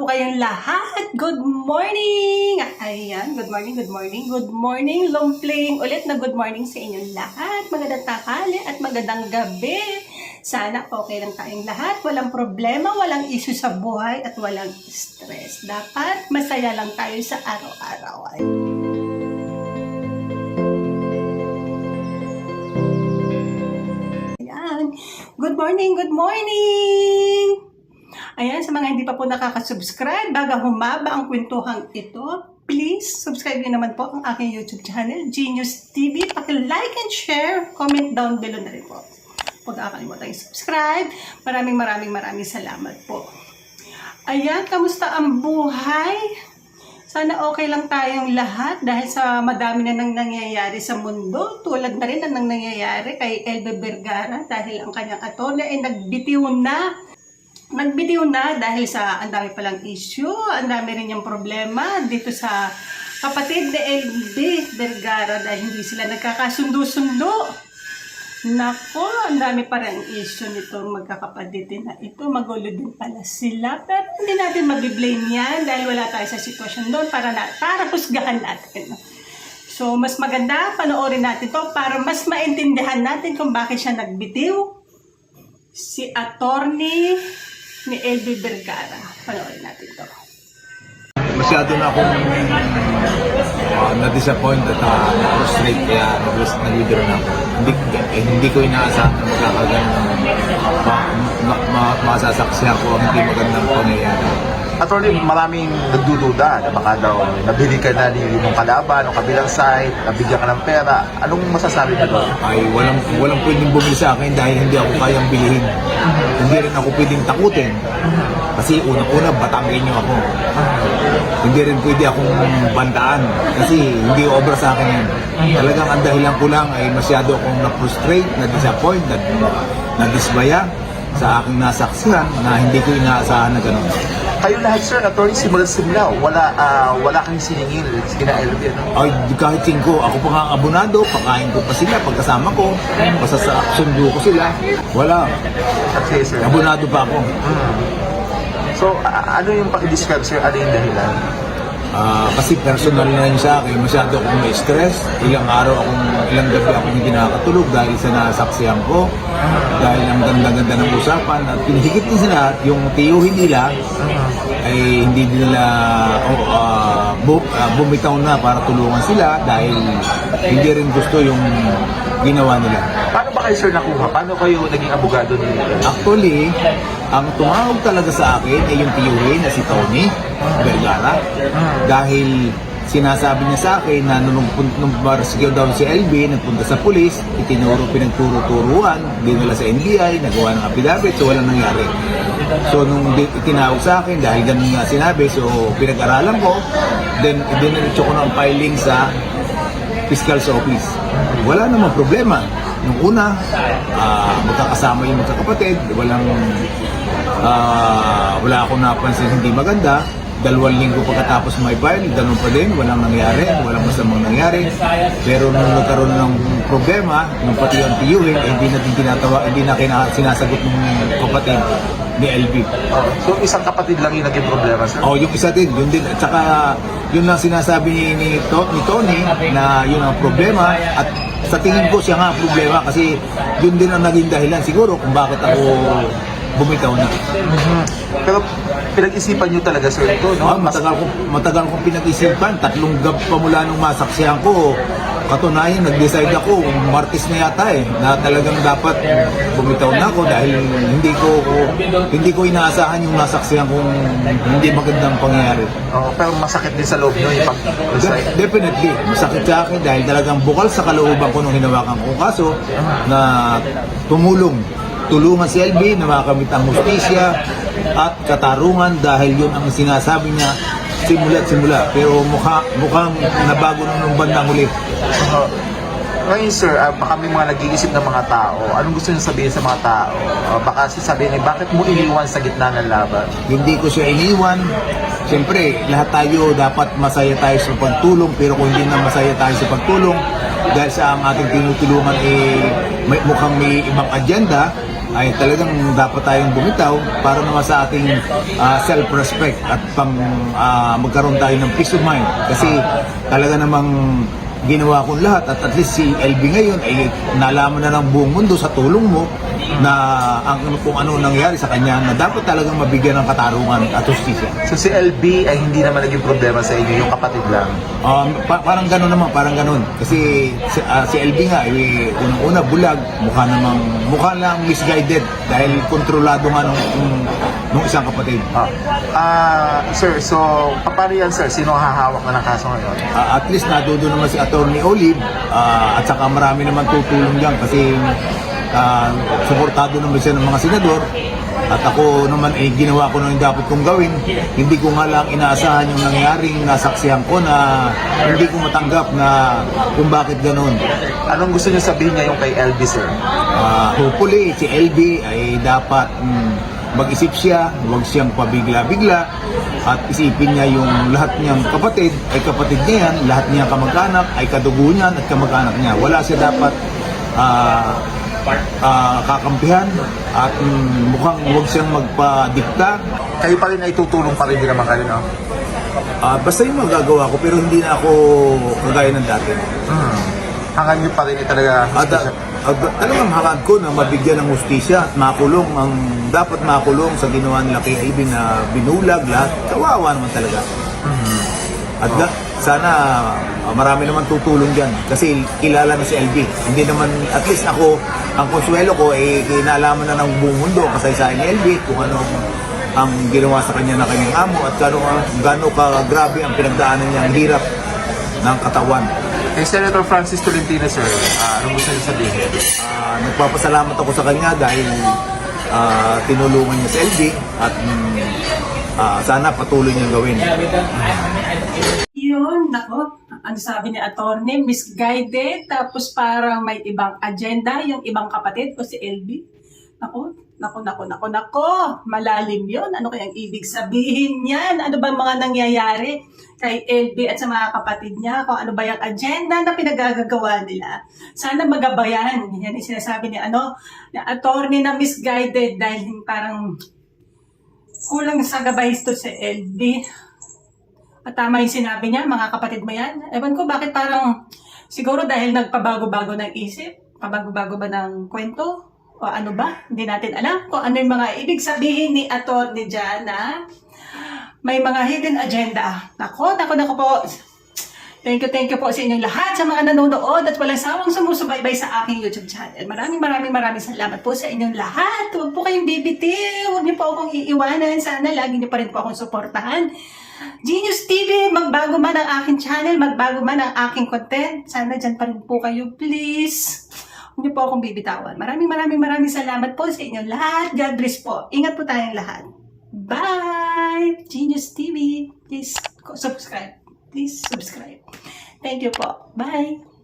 po kayong lahat. Good morning! Ayan, good morning, good morning, good morning. Lumpling ulit na good morning sa inyong lahat. Magandang takali at magandang gabi. Sana okay lang tayong lahat. Walang problema, walang issue sa buhay at walang stress. Dapat masaya lang tayo sa araw-araw. Ayan. Good morning, good morning! Ayan, sa mga hindi pa po nakaka-subscribe, baga humaba ang kwentuhang ito, please subscribe nyo naman po ang aking YouTube channel, Genius TV. Paki-like and share, comment down below na rin po. Huwag kakalimutan subscribe. Maraming maraming maraming salamat po. Ayan, kamusta ang buhay? Sana okay lang tayong lahat dahil sa madami na nang nangyayari sa mundo. Tulad na rin ang nang nangyayari kay Elbe Vergara dahil ang kanyang attorney ay nagbitiw na nagbitiw na dahil sa ang dami palang issue, ang dami rin yung problema dito sa kapatid ni LB Vergara dahil hindi sila nagkakasundo-sundo. Nako, ang dami pa rin issue nito magkakapatid na ito. Magulo din pala sila. Pero hindi natin mabiblame yan dahil wala tayo sa sitwasyon doon para, na, para husgahan natin. So, mas maganda panoorin natin to para mas maintindihan natin kung bakit siya nagbitiw. Si attorney ni LB Vergara. Panoorin natin to. masyado na akong uh, na-disappoint at uh, na-frustrate kaya nag- nag-withdraw na ako. Hindi, eh, hindi ko inaasahan na magkakagan ma, ma, ma, masasaksihan ko ang hindi magandang pangyayari. Attorney, maraming nagdududa na baka daw nabili ka na ni yung kalaban, ng kabilang side, nabigyan ka ng pera. Anong masasabi mo doon? Ay walang, walang pwedeng bumili sa akin dahil hindi ako kayang bilhin. Hindi rin ako pwedeng takutin. Kasi unang-una, Batangueño ako. Hindi rin pwede akong bandaan kasi hindi obra sa akin yan. Talagang ang dahilan ko lang ay masyado akong na-frustrate, na-disappoint, na- na-dismaya sa aking nasaksihan na hindi ko inaasahan na gano'n. Kayo lahat, sir, attorney, simula simula, wala, ah, wala kang siningil, kina LB, ano? Ay, kahit singko, ako pa nga ang abonado, pakain ko pa sila pagkasama ko, basta sa sundo ko sila, wala. Okay, sir. Abonado pa ako. So, a- ano yung paki-describe, sir? Ano yung dahilan? Ah, kasi personal na yun sa akin, masyado akong na-stress. Ilang araw akong, ilang gabi akong hindi nakakatulog dahil sa nasaksihan ko. Dahil ang ganda-ganda ng usapan. At pinihigit din lahat, yung tiyuhin nila ay hindi nila oh, ah, bu- ah, bumitaw na para tulungan sila dahil hindi rin gusto yung ginawa nila. Paano ba kayo, sir, nakuha? Paano kayo naging abogado ni Actually, ang tumawag talaga sa akin ay yung tiyuhin na si Tony Vergara. Dahil sinasabi niya sa akin na nung, nung, marasigaw daw si LB, nagpunta sa pulis, itinuro, pinagturo-turuan, dinala sa NBI, nagawa ng affidavit, so walang nangyari. So nung itinawag sa akin, dahil ganun nga sinabi, so pinag-aralan ko, then idiniretso ko ng filing sa fiscal's office. Wala namang problema. Nung una, ah, magkakasama yung magkakapatid, walang, ah, wala akong napansin hindi maganda. Dalawang linggo pagkatapos may file, ganun pa din, walang nangyari, walang masamang nangyari. Pero nung nagkaroon ng problema, nung pati ang tiyuhin, eh, hindi natin tinatawa, hindi na kina, sinasagot ng kapatid ni LB. Oh, so, isang kapatid lang yung naging problema, sir? Oh, yung isa din, yun din. At saka, yun lang sinasabi ni, ni, To- ni Tony na yun ang problema. At sa tingin ko siya nga problema kasi yun din ang naging dahilan siguro kung bakit ako bumitaw na. Mhm. Pero pinag-isipan nyo talaga, sir, ito, No? Mas, matagal ko matagal kong pinag-isipan, tatlong gab pa mula nung masaksihan ko. Katunayan, nag-decide ako, Martes na yata eh, na talagang dapat bumitaw na ako dahil hindi ko hindi ko inaasahan yung nasaksihan kong hindi magandang pangyayari. oh, pero masakit din sa loob nyo yung pag De- definitely, masakit sa akin dahil talagang bukal sa kalooban ko nung hinawakan ko kaso na tumulong. Tulungan si LB na makamit ang hustisya at katarungan dahil yun ang sinasabi niya simula't simula. Pero mukha, mukhang nabago nung nung bandang huli. Uh, ngayon sir, ah, baka may mga nag-iisip ng mga tao. Anong gusto niyo sabihin sa mga tao? Ah, baka sasabihin eh, bakit mo iniwan sa gitna ng laban? Hindi ko siya iniwan. Siyempre, lahat tayo dapat masaya tayo sa pagtulong pero kung hindi na masaya tayo sa pagtulong dahil sa ang ating tinutulungan eh may, mukhang may ibang agenda, ay talagang dapat tayong bumitaw para naman sa ating ah, self-respect at pang ah, magkaroon tayo ng peace of mind. Kasi talaga namang ginawa kong lahat at at least si LB ngayon ay nalaman na ng buong mundo sa tulong mo na ang kung ano nangyari sa kanya na dapat talagang mabigyan ng katarungan at justisya. So si LB ay hindi naman naging problema sa inyo, yung kapatid lang. Um, pa- parang gano'n naman, parang gano'n. Kasi si, ah, si LB nga, eh, unang-una bulag, mukha namang, mukha lang misguided dahil kontrolado nga nung, nung, nung isang kapatid. Ah, Ah, sir, so paano yan sir? Sino ang hahawak na ng kaso ngayon? Ah, at least nadudo naman si Attorney Olive ah, at saka marami naman tutulong dyan kasi ah, suportado naman siya ng mga senador at ako naman eh ginawa ko na yung dapat kong gawin hindi ko nga lang inaasahan yung nangyaring nasaksihan ko na hindi ko matanggap na kung bakit ganun Anong gusto niyo sabihin niya yung kay LB sir? Ah, hopefully si LB ay dapat mm, mag-isip siya, huwag siyang pabigla-bigla at isipin niya yung lahat niyang kapatid ay kapatid niya yan, lahat niyang kamag-anak ay kadugo niyan at kamag-anak niya. Wala siya dapat ah, ah, kakampihan at mukhang huwag siyang magpadikta. Kayo pa rin ay tutulong pa rin din naman kayo, no? Ah, basta yung magagawa ko pero hindi na ako kagaya ng dati. Hmm. Hanggang niyo pa rin ay talaga Ada, ada, talagang hangad ko na mabigyan ng hustisya at makulong ang dapat makulong sa ginawa nila kay Alvin na binulag lahat. Kawawa naman talaga. At da, sana ah, marami naman tutulong dyan kasi kilala na si LB. Hindi naman, at least ako, ang konsuelo ko, eh, kinalaman na ng buong mundo kasaysayan ni LB kung ano ang ginawa sa kanya ng kanyang amo at gano'n gano ka grabe ang pinagdaanan niya ang hirap ng katawan. Kay Senator Francis Tolentino sir, ah, anong gusto niyo sabihin? Ah, nagpapasalamat ako sa kanya dahil ah, tinulungan niya si LB at mm, ah, sana patuloy niyang gawin. Nako. Ano sabi ni attorney, misguided, tapos parang may ibang agenda, yung ibang kapatid o si LB. Nako, nako, nako, nako, nako. Malalim yun. Ano kayang ibig sabihin niyan? Ano ba mga nangyayari kay LB at sa mga kapatid niya? Kung ano ba yung agenda na pinagagagawa nila? Sana magabayan. Yan yung sinasabi ni ano, na attorney na misguided dahil parang kulang sa gabay to sa LB. At tama yung sinabi niya, mga kapatid mo yan. Ewan ko bakit parang, siguro dahil nagpabago-bago ng isip, pabago-bago ba ng kwento, o ano ba, hindi natin alam kung ano yung mga ibig sabihin ni ni Jan na may mga hidden agenda. Nako, nako, nako po. Thank you, thank you po sa inyong lahat, sa mga nanonood at walang sawang sumusubaybay sa aking YouTube channel. Maraming maraming maraming salamat po sa inyong lahat. Huwag po kayong bibitiw. Huwag niyo po akong iiwanan. Sana lagi niyo pa rin po akong suportahan. Genius magbago man ang aking channel, magbago man ang aking content. Sana dyan pa rin po kayo, please. Huwag niyo po akong bibitawan. Maraming maraming maraming salamat po sa inyong lahat. God bless po. Ingat po tayong lahat. Bye! Genius TV, please subscribe. Please subscribe. Thank you po. Bye!